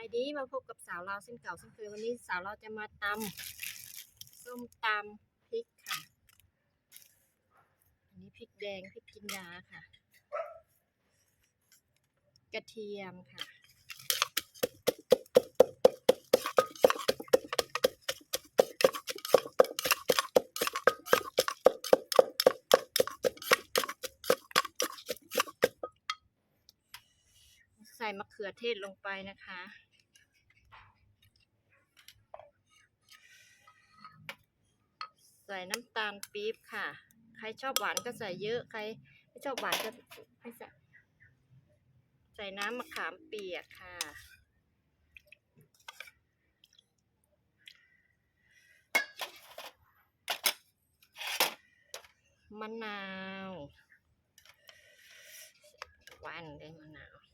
ายดีมาพบกับสาวเราเส้นเก่าเส้นเคยวันนี้สาวเราจะมาตำส้มตำพริกค่ะ อันนี้พริกแดงพริกจินดาค่ะ กระเทียมค่ะ ใส่มะเขือเทศลงไปนะคะ ใส่น้ำตาลปี๊บค่ะ ใครชอบหวานก็ใส่เยอะ ใครไม่ชอบหวานก็ไม่ใส่ ใส่น้ำมะขามเปียกค่ะ มะนาวหวานเลยมะนาว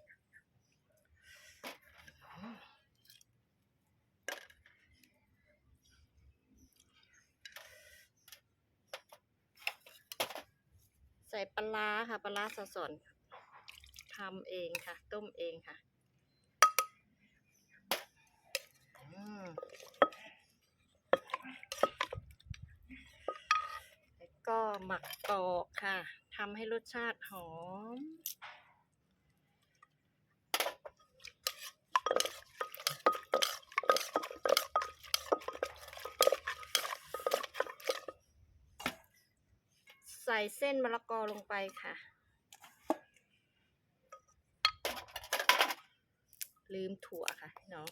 ปลาค่ะปลาสดสอนทำเองค่ะ ต้มเองค่ะแล้วก็หมักกอกค่ะทำให้รสชาติหอม ใส่เส้นมะละกอลงไปค่ะ ลืมถั่วค่ะน้อง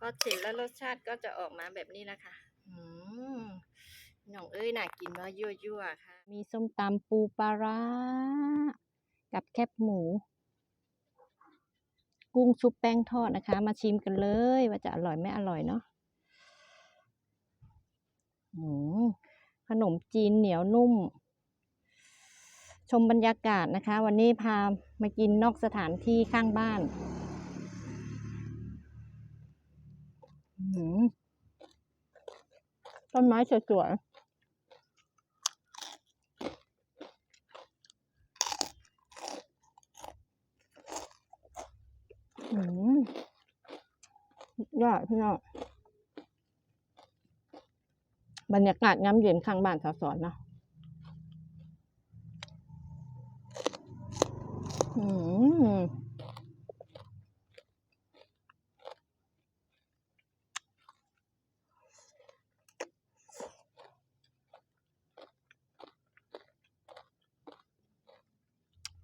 ก็เสร็จแล้วรสชาติก็จะออกมาแบบนี้นะคะอืมพี่น้องเอ้ยน่ากินเนาะยั่วๆค่ะ มีส้มตำปูปลาร้า กับแคบหมู กุ้งชุบแป้งทอดนะคะ มาชิมกันเลย ว่าจะอร่อยไม่อร่อยเนาะขนมจีนเหนียวนุ่ม ชมบรรยากาศนะคะ วันนี้พามากินนอกสถานที่ข้างบ้านต้นไม้สวยๆ อืม ยอดพี่น้องบรรยากาศง้ำเย็นข้างบ้านสาวสอนเนาะอืม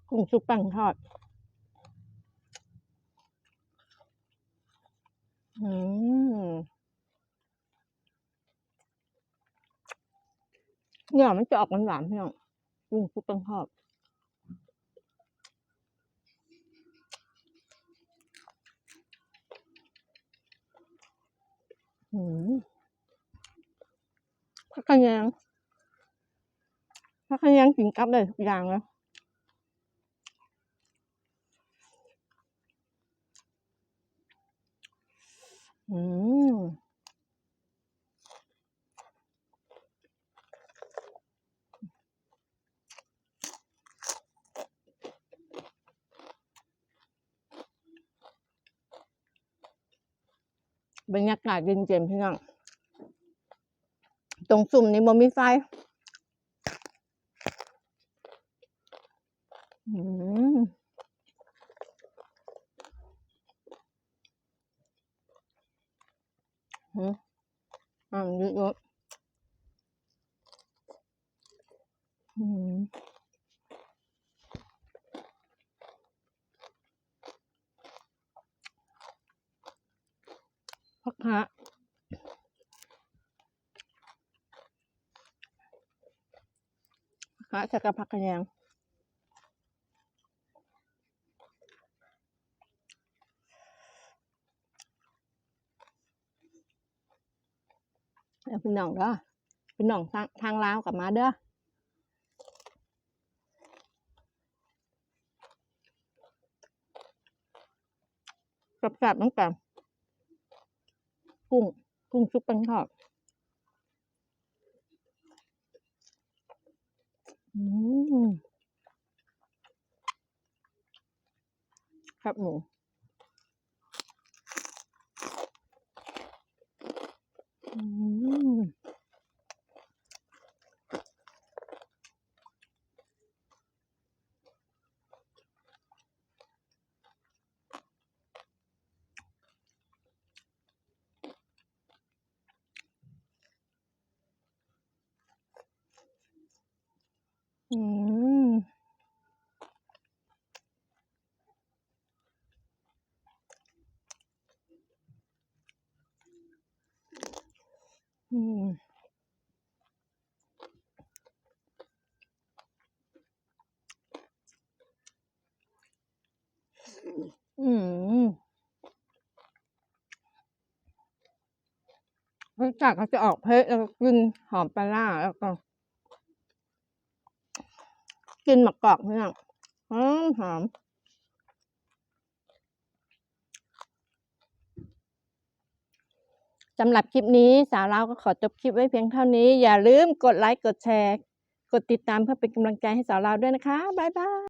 กุ้งชุบแป้งทอด อืม เนี่ยมันจะออกหวานๆพี่น้องกุ้งชุบแป้งทอดอืมผักกระเยงผักกระเยงกินกับได้ทุกอย่างเลย อืมบรรยากาศเย็นๆพี่น้อง ตรงสุ่มนี้บ่มีไฟ อืม อืมอ่าเยอะๆอืมพักฮะพักฮะจะกับพักกันยัง แล้วพี่น้องเด้อเป็น้องทางทางลาวกลับมาเด้อกับกับน้องกับกุ้งกุ้งชุบปังทอดอืมรับหมู อืมอืมอืมรสชาติเขาจะออกเผ็ดแล้วก็กลินหอมปลาร้าแล้วก็ กินหมักกอกเนี่ยหอมหอมสำหรับคลิปนี้สาวเราวก็ขอจบคลิปไว้เพียงเท่านี้ อย่าลืมกดไลค์ กดแชร์ กดติดตามเพื่อเป็นกำลังใจให้สาวเราวด้วยนะคะ บ๊ายบาย